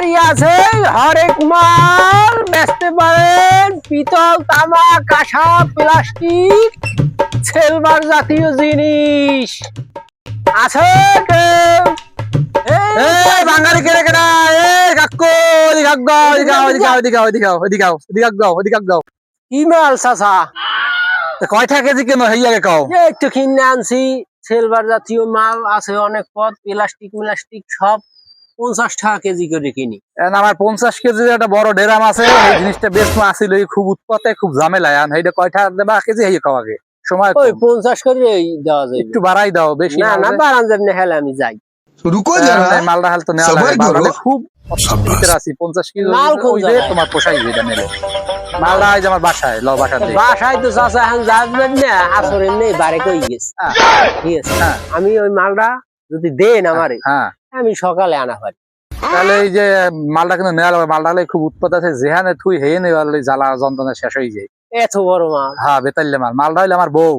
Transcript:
দাঁড়িয়ে আছে বেচতে পারেন পিতল তামা, কাঁসা, প্লাস্টিক, সিলভার জাতীয় জিনিস। আছে। কি মাল কয়টা কেজি কিনে আনছি, সিলভার জাতীয় মাল আছে অনেক পদ, প্লাস্টিক, মিলাস্টিক সব। পঞ্চাশ টাকা কেজি করে কিনি। আমার পঞ্চাশ কেজি একটা বড় ডেরাম আছে এই জিনিসটা বেশ আসিল খুব উৎপাতে খুব ঝামেলায়। কয়টা দেবা কেজি? হয়ে খাওয়াকে। সময় ওই পঞ্চাশ করে দেওয়া যায় একটু বাড়াই দাও বেশি না বাড়ান হেলে আমি যাই। পঞ্চাশ কেজি তোমার পোষাই আমার বাসায় ল বাসায় নেই বারে কই গেছে? হ্যাঁ। ঠিক আছে। হ্যাঁ। আমি ওই মালটা যদি দেন আমারে হ্যাঁ। আমি সকালে আনা পারি। তাহলে এই যে মালটা কিন্তু নেওয়া লাগবে মালটা হলে খুব উৎপাদ আছে যেখানে থুই হেয়ে নেওয়ার জ্বালা যন্ত্রণা শেষ হয়ে যায়। এত বড় মাল। হ্যাঁ বেতাল্লে মাল মালটা হইলে আমার বউ।